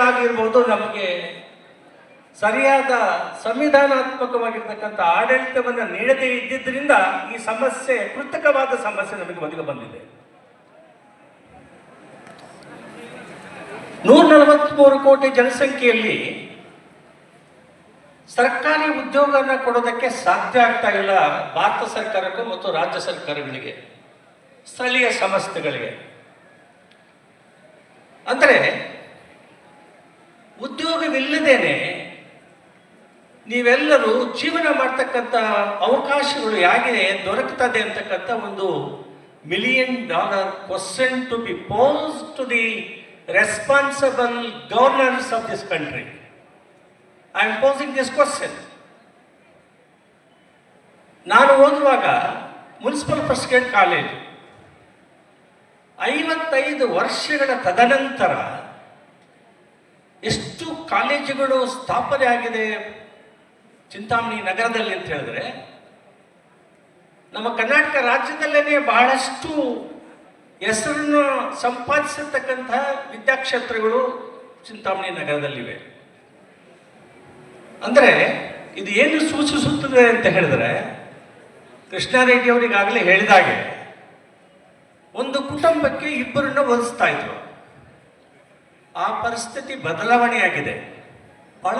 ರಾಜ್ಯ ನಮಗೆ ಸರಿಯಾದ ಸಂವಿಧಾನಾತ್ಮಕವಾಗಿರ್ತಕ್ಕಂಥ ಆಡಳಿತವನ್ನು ನೀಡದೇ ಇದ್ದಿದ್ದರಿಂದ ಈ ಸಮಸ್ಯೆ, ಕೃತಕವಾದ ಸಮಸ್ಯೆ ನಮಗೆ ಒದಗಿ ಬಂದಿದೆ. ನೂರ ನಲವತ್ಮೂರು ಕೋಟಿ ಜನಸಂಖ್ಯೆಯಲ್ಲಿ ಸರ್ಕಾರಿ ಉದ್ಯೋಗನ ಕೊಡೋದಕ್ಕೆ ಸಾಧ್ಯ ಆಗ್ತಾ ಇಲ್ಲ ಭಾರತ ಸರ್ಕಾರಕ್ಕೂ ಮತ್ತು ರಾಜ್ಯ ಸರ್ಕಾರಗಳಿಗೆ, ಸ್ಥಳೀಯ ಸಂಸ್ಥೆಗಳಿಗೆ. ಅಂದರೆ ಉದ್ಯೋಗವಿಲ್ಲದೇನೆ ನೀವೆಲ್ಲರೂ ಜೀವನ ಮಾಡ್ತಕ್ಕಂಥ ಅವಕಾಶಗಳು ಹೇಗೆ ದೊರಕ್ತದೆ ಅಂತಕ್ಕಂಥ ಒಂದು million dollar question to be pose to the responsible governors of this country I am posing this question ನಾನು ಓದುವಾಗ ಮುನ್ಸಿಪಲ್ ಫಸ್ಟ್ ಗ್ರೇಡ್ ಕಾಲೇಜ್. ಐವತ್ತೈದು ವರ್ಷಗಳ ತದನಂತರ ಕಾಲೇಜುಗಳು ಸ್ಥಾಪನೆ ಆಗಿದೆ ಚಿಂತಾಮಣಿ ನಗರದಲ್ಲಿ ಅಂತ ಹೇಳಿದ್ರೆ, ನಮ್ಮ ಕರ್ನಾಟಕ ರಾಜ್ಯದಲ್ಲೇ ಬಹಳಷ್ಟು ಹೆಸರನ್ನು ಸಂಪಾದಿಸಿರ್ತಕ್ಕಂತಹ ವಿದ್ಯಾಕ್ಷೇತ್ರಗಳು ಚಿಂತಾಮಣಿ ನಗರದಲ್ಲಿವೆ. ಅಂದರೆ ಇದು ಏನು ಸೂಚಿಸುತ್ತದೆ ಅಂತ ಹೇಳಿದ್ರೆ, ಕೃಷ್ಣಾರೆಡ್ಡಿ ಅವರಿಗಾಗಲೇ ಹೇಳಿದಾಗೆ, ಒಂದು ಕುಟುಂಬಕ್ಕೆ ಇಬ್ಬರನ್ನ ಹೊಲಿಸ್ತಾ ಇದ್ರು. ಆ ಪರಿಸ್ಥಿತಿ ಬದಲಾವಣೆಯಾಗಿದೆ. ಬಹಳ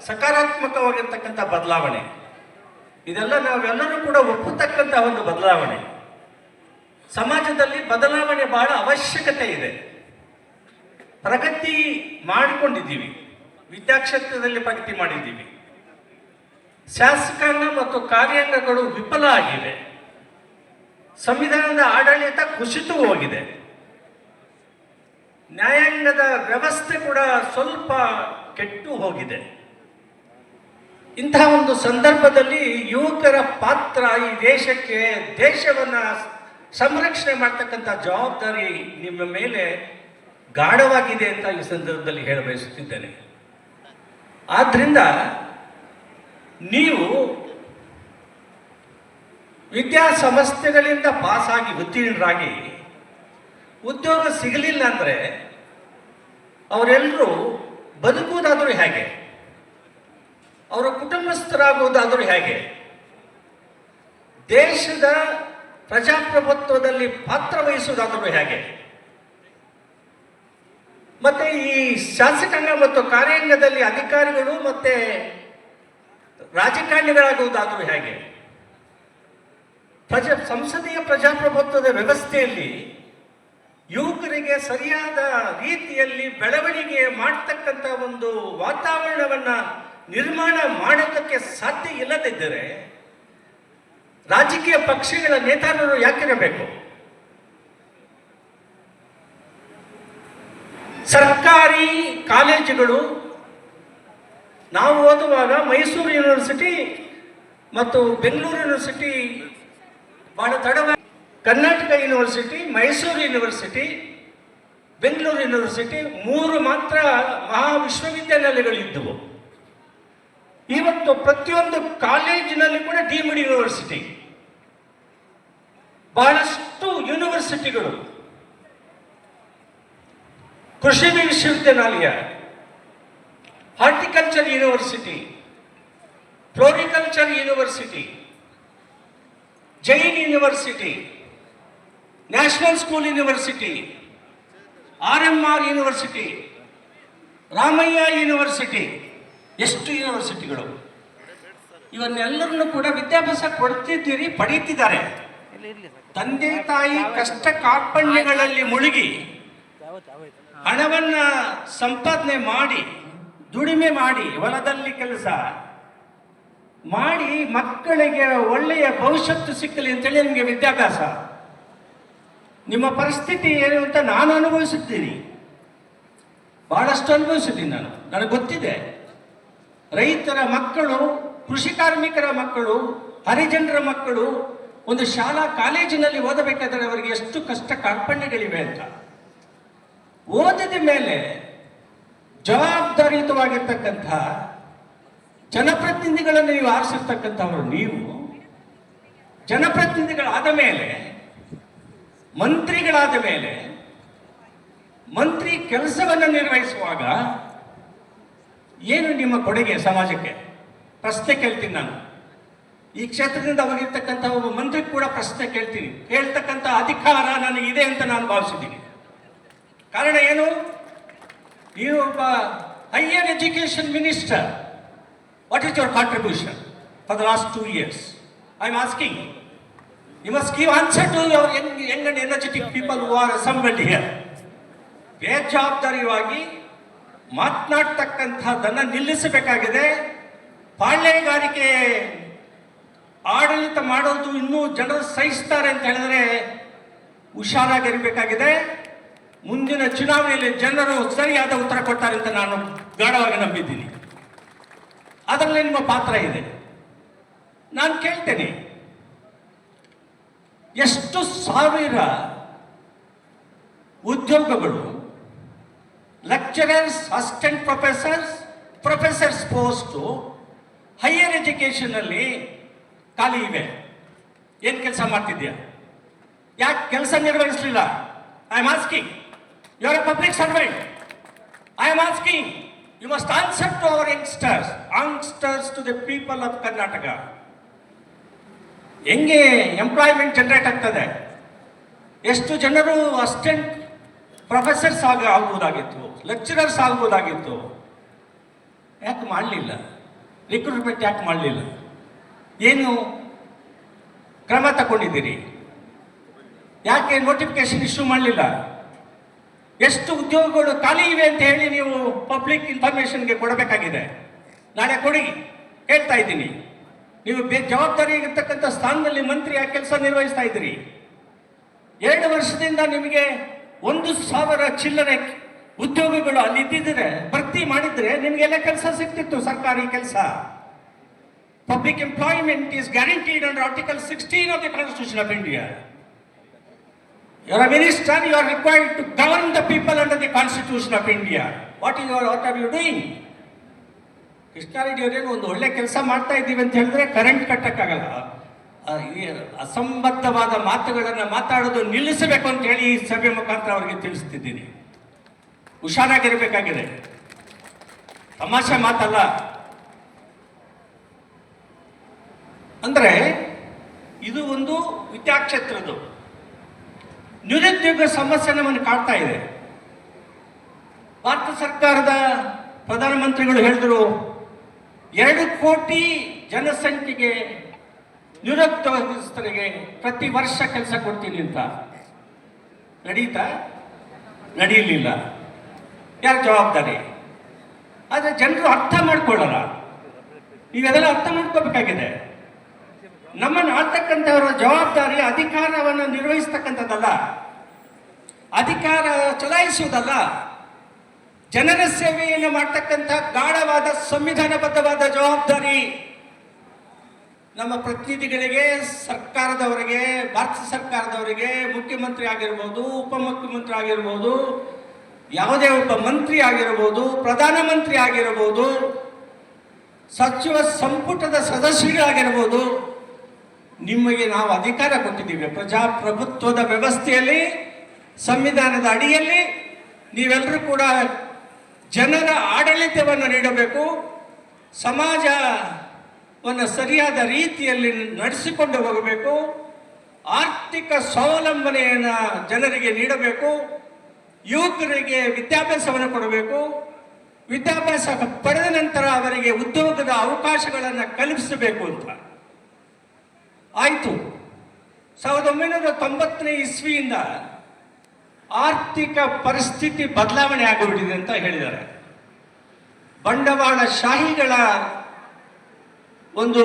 ಸಕಾರಾತ್ಮಕವಾಗಿರ್ತಕ್ಕಂಥ ಬದಲಾವಣೆ. ಇದೆಲ್ಲ ನಾವೆಲ್ಲರೂ ಕೂಡ ಒಪ್ಪತಕ್ಕಂಥ ಒಂದು ಬದಲಾವಣೆ. ಸಮಾಜದಲ್ಲಿ ಬದಲಾವಣೆ ಬಹಳ ಅವಶ್ಯಕತೆ ಇದೆ. ಪ್ರಗತಿ ಮಾಡಿಕೊಂಡಿದ್ದೀವಿ. ವಿದ್ಯಾಕ್ಷೇತ್ರದಲ್ಲಿ ಪ್ರಗತಿ ಮಾಡಿದ್ದೀವಿ. ಶಾಸಕಾಂಗ ಮತ್ತು ಕಾರ್ಯಾಂಗಗಳು ವಿಫಲ ಆಗಿವೆ. ಸಂವಿಧಾನದ ಆಡಳಿತ ಕುಸಿತು ಹೋಗಿದೆ. ನ್ಯಾಯಾಂಗದ ವ್ಯವಸ್ಥೆ ಕೂಡ ಸ್ವಲ್ಪ ಕೆಟ್ಟು ಹೋಗಿದೆ. ಇಂತಹ ಒಂದು ಸಂದರ್ಭದಲ್ಲಿ ಯುವಕರ ಪಾತ್ರ ಈ ದೇಶಕ್ಕೆ ದೇಶವನ್ನ ಸಂರಕ್ಷಣೆ ಮಾಡ್ತಕ್ಕಂಥ ಜವಾಬ್ದಾರಿ ನಿಮ್ಮ ಮೇಲೆ ಗಾಢವಾಗಿದೆ ಅಂತ ಈ ಸಂದರ್ಭದಲ್ಲಿ ಹೇಳ ಬಯಸುತ್ತಿದ್ದೇನೆ. ಆದ್ರಿಂದ ನೀವು ವಿದ್ಯಾಸಂಸ್ಥೆಗಳಿಂದ ಪಾಸಾಗಿ ಉತ್ತೀರ್ಣರಾಗಿ ಉದ್ಯೋಗ ಸಿಗಲಿಲ್ಲ ಅಂದರೆ ಅವರೆಲ್ಲರೂ ಬದುಕುವುದಾದರೂ ಹೇಗೆ? ಅವರ ಕುಟುಂಬಸ್ಥರಾಗುವುದಾದರೂ ಹೇಗೆ? ದೇಶದ ಪ್ರಜಾಪ್ರಭುತ್ವದಲ್ಲಿ ಪಾತ್ರ ವಹಿಸುವುದಾದರೂ ಹೇಗೆ? ಮತ್ತೆ ಈ ಶಾಸಕಾಂಗ ಮತ್ತು ಕಾರ್ಯಾಂಗದಲ್ಲಿ ಅಧಿಕಾರಿಗಳು ಮತ್ತೆ ರಾಜಕಾರಣಿಗಳಾಗುವುದಾದರೂ ಹೇಗೆ? ಪ್ರಜಾ, ಸಂಸದೀಯ ಪ್ರಜಾಪ್ರಭುತ್ವದ ವ್ಯವಸ್ಥೆಯಲ್ಲಿ ಯುವಕರಿಗೆ ಸರಿಯಾದ ರೀತಿಯಲ್ಲಿ ಬೆಳವಣಿಗೆ ಮಾಡ್ತಕ್ಕಂಥ ಒಂದು ವಾತಾವರಣವನ್ನ ನಿರ್ಮಾಣ ಮಾಡೋದಕ್ಕೆ ಸಾಧ್ಯ ಇಲ್ಲದಿದ್ದರೆ ರಾಜಕೀಯ ಪಕ್ಷಗಳ ನೇತಾರರು ಯಾಕಿರಬೇಕು? ಸರ್ಕಾರಿ ಕಾಲೇಜುಗಳು, ನಾವು ಓದುವಾಗ ಮೈಸೂರು ಯೂನಿವರ್ಸಿಟಿ ಮತ್ತು ಬೆಂಗಳೂರು ಯೂನಿವರ್ಸಿಟಿ ಬಹಳ ತಡವಾಗಿ Karnataka university Mysuru university Bengaluru university ಮೂರು ಮಾತ್ರ ಮಹಾ ವಿಶ್ವವಿದ್ಯಾನಿಲಯಗಳಿದ್ದವು ಇವತ್ತು ಪ್ರತಿಯೊಂದು ಕಾಲೇಜಿನಲ್ಲಿ ಕೂಡ ಡೀಮ್ಡ್ ಯೂನಿವರ್ಸಿಟಿ ಬಹಳಷ್ಟು ಯೂನಿವರ್ಸಿಟಿಗಳು. ಕೃಷಿ ವಿಶ್ವವಿದ್ಯಾನಿಲಯ horticulture university floriculture university Jain university national school university, R M R university, Ramaiah university, ಎಷ್ಟು ಯೂನಿವರ್ಸಿಟಿಗಳು? ಇವನ್ನೆಲ್ಲರನ್ನು ಕೂಡ ವಿದ್ಯಾಭ್ಯಾಸ ಕೊಡ್ತಿದ್ದೀರಿ, ಪಡೀತಿದ್ದಾರೆ. ತಂದೆ, ತಾಯಿ ಕಷ್ಟ ಕಾರ್ಪಣ್ಯಗಳಲ್ಲಿ ಮುಳುಗಿ ಹಣವನ್ನ ಸಂಪಾದನೆ ಮಾಡಿ, ದುಡಿಮೆ ಮಾಡಿ, ಹೊಲದಲ್ಲಿ ಕೆಲಸ ಮಾಡಿ ಮಕ್ಕಳಿಗೆ ಒಳ್ಳೆಯ ಭವಿಷ್ಯತ್ತು ಸಿಕ್ಕಲಿ ಅಂತೇಳಿ ನಿಮಗೆ ವಿದ್ಯಾಭ್ಯಾಸ. ನಿಮ್ಮ ಪರಿಸ್ಥಿತಿ ಏನು ಅಂತ ನಾನು ಅನುಭವಿಸುತ್ತೀನಿ. ಬಹಳಷ್ಟು ಅನುಭವಿಸಿದ್ದೀನಿ ನಾನು. ನನಗೆ ಗೊತ್ತಿದೆ. ರೈತರ ಮಕ್ಕಳು, ಕೃಷಿ ಕಾರ್ಮಿಕರ ಮಕ್ಕಳು, ಹರಿಜನರ ಮಕ್ಕಳು ಒಂದು ಶಾಲಾ ಕಾಲೇಜಿನಲ್ಲಿ ಓದಬೇಕಾದರೆ ಅವರಿಗೆ ಎಷ್ಟು ಕಷ್ಟ ಕಾರ್ಪಣ್ಯಗಳಿವೆ ಅಂತ. ಓದಿದ ಮೇಲೆ ಜವಾಬ್ದಾರಿಯುತವಾಗಿರ್ತಕ್ಕಂಥ ಜನಪ್ರತಿನಿಧಿಗಳನ್ನು ನೀವು ಆರಿಸಿರ್ತಕ್ಕಂಥವ್ರು ನೀವು. ಜನಪ್ರತಿನಿಧಿಗಳಾದ ಮೇಲೆ ಮಂತ್ರಿಗಳಾದ ಮೇಲೆ ಮಂತ್ರಿ ಕೆಲಸವನ್ನು ನಿರ್ವಹಿಸುವಾಗ ಏನು ನಿಮ್ಮ ಕೊಡುಗೆ ಸಮಾಜಕ್ಕೆ? ಪ್ರಶ್ನೆ ಕೇಳ್ತೀನಿ ನಾನು. ಈ ಕ್ಷೇತ್ರದಿಂದ ಹೋಗಿರ್ತಕ್ಕಂಥ ಒಬ್ಬ ಮಂತ್ರಿ ಕೂಡ ಪ್ರಶ್ನೆ ಕೇಳ್ತೀನಿ. ಹೇಳ್ತಕ್ಕಂಥ ಅಧಿಕಾರ ನನಗಿದೆ ಅಂತ ನಾನು ಭಾವಿಸಿದ್ದೀನಿ. ಕಾರಣ ಏನು? ನೀವು ಒಬ್ಬ higher education minister. What is your contribution for the last two years I am asking you must give answer to your young, young and energetic people who are assembled here. ಬೇಜವಾಬ್ದಾರಿಯಾಗಿ ಮಾತನಾಡ್ತಕ್ಕಂಥದ್ದನ್ನು ನಿಲ್ಲಿಸಬೇಕಾಗಿದೆ. ಪಾಳ್ಯಗಾರಿಕೆ ಆಡಳಿತ ಮಾಡೋದು ಇನ್ನೂ ಜನರು ಸಹಿಸ್ತಾರೆ ಅಂತ ಹೇಳಿದ್ರೆ ಹುಷಾರಾಗಿರಬೇಕಾಗಿದೆ. ಮುಂದಿನ ಚುನಾವಣೆಯಲ್ಲಿ ಜನರು ಸರಿಯಾದ ಉತ್ತರ ಕೊಡ್ತಾರೆ ಅಂತ ನಾನು ಗಾಢವಾಗಿ ನಂಬಿದ್ದೀನಿ. ಅದರಲ್ಲಿ ನಿಮ್ಮ ಪಾತ್ರ ಇದೆ. ನಾನು ಕೇಳ್ತೇನೆ. ಎಷ್ಟು ಸಾವಿರ ಉದ್ಯೋಗಗಳು lecturers assistant professors professors post higher ಎಜುಕೇಷನಲ್ಲಿ ಖಾಲಿ ಇವೆ. ಏನು ಕೆಲಸ ಮಾಡ್ತಿದ್ಯಾ ಯಾಕೆ ಕೆಲಸ ನಿರ್ವಹಿಸಲಿಲ್ಲ? I am asking you are a public servant I am asking you must answer to our youngsters youngsters to the people of Karnataka ಹೆಂಗೆ ಎಂಪ್ಲಾಯ್ಮೆಂಟ್ ಜನರೇಟ್ ಆಗ್ತದೆ? ಎಷ್ಟು ಜನರು ಅಸಿಸ್ಟೆಂಟ್ ಪ್ರೊಫೆಸರ್ಸ್ ಆಗ ಆಗ್ಬೋದಾಗಿತ್ತು ಲೆಕ್ಚರರ್ಸ್ ಆಗ್ಬೋದಾಗಿತ್ತು? ಯಾಕೆ ಮಾಡಲಿಲ್ಲ? ರಿಕ್ರೂಟ್ಮೆಂಟ್ ಯಾಕೆ ಮಾಡಲಿಲ್ಲ? ಏನು ಕ್ರಮ ತಗೊಂಡಿದ್ದೀರಿ? ಯಾಕೆ ನೋಟಿಫಿಕೇಶನ್ ಇಶ್ಯೂ ಮಾಡಲಿಲ್ಲ? ಎಷ್ಟು ಉದ್ಯೋಗಗಳು ಖಾಲಿ ಇವೆ ಅಂತ ಹೇಳಿ ನೀವು ಪಬ್ಲಿಕ್ ಇನ್ಫಾರ್ಮೇಶನ್ಗೆ ಕೊಡಬೇಕಾಗಿದೆ. ನಾಳೆ ಕೊಡಿ, ಹೇಳ್ತಾ ಇದ್ದೀನಿ. ನೀವು ಜವಾಬ್ದಾರಿ ಇರ್ತಕ್ಕಂಥ ಸ್ಥಾನದಲ್ಲಿ ಮಂತ್ರಿ ಆ ಕೆಲಸ ನಿರ್ವಹಿಸ್ತಾ ಇದ್ದೀರಿ. ಎರಡು ವರ್ಷದಿಂದ ನಿಮಗೆ ಒಂದು ಸಾವಿರ ಚಿಲ್ಲರೆ ಉದ್ಯೋಗಗಳು ಅಲ್ಲಿ ಇದ್ದಿದ್ರೆ, ಭರ್ತಿ ಮಾಡಿದ್ರೆ ನಿಮಗೆಲ್ಲ ಕೆಲಸ ಸಿಗ್ತಿತ್ತು ಸರ್ಕಾರಿ ಕೆಲಸ. Public employment is guaranteed under article sixteen of the constitution of India you are minister you are required to govern the people under the constitution of India what you what are you doing Krishna Reddy ಅವರೇನು ಒಂದು ಒಳ್ಳೆ ಕೆಲಸ ಮಾಡ್ತಾ ಇದ್ದೀವಿ ಅಂತ ಹೇಳಿದ್ರೆ current ಕಟ್ಟಕ್ಕಾಗಲ್ಲ. ಅಸಂಬದ್ಧವಾದ ಮಾತುಗಳನ್ನು ಮಾತಾಡೋದು ನಿಲ್ಲಿಸಬೇಕು ಅಂತ ಹೇಳಿ ಈ ಸಭೆ ಮುಖಾಂತರ ಅವರಿಗೆ ತಿಳಿಸ್ತಿದ್ದೀನಿ. ಹುಷಾರಾಗಿರಬೇಕಾಗಿದೆ. ತಮಾಷೆ ಮಾತಲ್ಲ. ಅಂದ್ರೆ, ಇದು ಒಂದು ವಿದ್ಯಾಕ್ಷೇತ್ರದ್ದು ನಿರುದ್ಯೋಗ ಸಮಸ್ಯೆ ನಮ್ಮನ್ನು ಕಾಡ್ತಾ ಇದೆ. ಭಾರತ ಸರ್ಕಾರದ ಪ್ರಧಾನಮಂತ್ರಿಗಳು ಹೇಳಿದ್ರು ಎರಡು ಕೋಟಿ ಜನಸಂಖ್ಯೆಗೆ ನಿರುದ್ಯೋಗಸ್ಥರಿಗೆ ಪ್ರತಿ ವರ್ಷ ಕೆಲಸ ಕೊಡ್ತೀನಿ ಅಂತ. ನಡೀತಾ? ನಡೀಲಿಲ್ಲ. ಯಾರು ಜವಾಬ್ದಾರಿ? ಆದರೆ ಜನರು ಅರ್ಥ ಮಾಡ್ಕೊಳ್ಳಲ್ಲ ನೀವೆಲ್ಲ ಅರ್ಥ ಮಾಡ್ಕೋಬೇಕಾಗಿದೆ. ನಮ್ಮನ್ನು ಆಡ್ತಕ್ಕಂಥವರ ಜವಾಬ್ದಾರಿ ಅಧಿಕಾರವನ್ನು ನಿರ್ವಹಿಸ್ತಕ್ಕಂಥದ್ದಲ್ಲ. ಅಧಿಕಾರ ಚಲಾಯಿಸುವುದಲ್ಲ. ಜನರ ಸೇವೆಯನ್ನು ಮಾಡ್ತಕ್ಕಂಥ ಗಾಢವಾದ, ಸಂವಿಧಾನಬದ್ಧವಾದ ಜವಾಬ್ದಾರಿ. ನಮ್ಮ ಪ್ರತಿನಿಧಿಗಳಿಗೆ, ಸರ್ಕಾರದವರಿಗೆ, ಭಾರತ ಸರ್ಕಾರದವರಿಗೆ, ಮುಖ್ಯಮಂತ್ರಿ ಆಗಿರ್ಬೋದು, ಉಪಮುಖ್ಯಮಂತ್ರಿ ಆಗಿರ್ಬೋದು, ಯಾವುದೇ ಒಬ್ಬ ಮಂತ್ರಿ ಆಗಿರ್ಬೋದು, ಪ್ರಧಾನಮಂತ್ರಿ ಆಗಿರಬಹುದು ಸಚಿವ ಸಂಪುಟದ ಸದಸ್ಯರಾಗಿರ್ಬೋದು ನಿಮಗೆ ನಾವು ಅಧಿಕಾರ ಕೊಟ್ಟಿದ್ದೀವಿ. ಪ್ರಜಾಪ್ರಭುತ್ವದ ವ್ಯವಸ್ಥೆಯಲ್ಲಿ, ಸಂವಿಧಾನದ ಅಡಿಯಲ್ಲಿ, ನೀವೆಲ್ಲರೂ ಕೂಡ ಜನರ ಆಡಳಿತವನ್ನು ನೀಡಬೇಕು. ಸಮಾಜವನ್ನು ಸರಿಯಾದ ರೀತಿಯಲ್ಲಿ ನಡೆಸಿಕೊಂಡು ಹೋಗಬೇಕು. ಆರ್ಥಿಕ ಸ್ವಾವಲಂಬನೆಯನ್ನು ಜನರಿಗೆ ನೀಡಬೇಕು. ಯುವಕರಿಗೆ ವಿದ್ಯಾಭ್ಯಾಸವನ್ನು ಕೊಡಬೇಕು. ವಿದ್ಯಾಭ್ಯಾಸ ಪಡೆದ ನಂತರ ಅವರಿಗೆ ಉದ್ಯೋಗದ ಅವಕಾಶಗಳನ್ನು ಕಲ್ಪಿಸಬೇಕು ಅಂತ. ಆಯಿತು. ಸಾವಿರದ ಒಂಬೈನೂರ ತೊಂಬತ್ತನೇ ಇಸ್ವಿಯಿಂದ ಆರ್ಥಿಕ ಪರಿಸ್ಥಿತಿ ಬದಲಾವಣೆ ಆಗಿಬಿಟ್ಟಿದೆ ಅಂತ ಹೇಳಿದ್ದಾರೆ. ಬಂಡವಾಳ ಶಾಹಿಗಳ ಒಂದು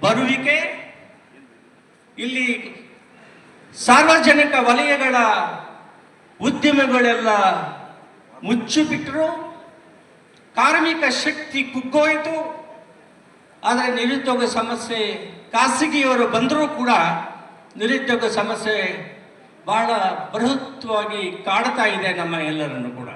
ಬರುವಿಕೆ, ಇಲ್ಲಿ ಸಾರ್ವಜನಿಕ ವಲಯಗಳ ಉದ್ಯಮಗಳೆಲ್ಲ ಮುಚ್ಚಿಬಿಟ್ಟರು ಕಾರ್ಮಿಕ ಶಕ್ತಿ ಕುಗ್ಗೋಯಿತು. ಆದರೆ ನಿರುದ್ಯೋಗ ಸಮಸ್ಯೆ, ಖಾಸಗಿಯವರು ಬಂದರೂ ಕೂಡ ನಿರುದ್ಯೋಗ ಸಮಸ್ಯೆ ಬಹಳ ಬೃಹತ್ವಾಗಿ ಕಾಡ್ತಾ ಇದೆ ನಮ್ಮ ಎಲ್ಲರನ್ನು ಕೂಡ.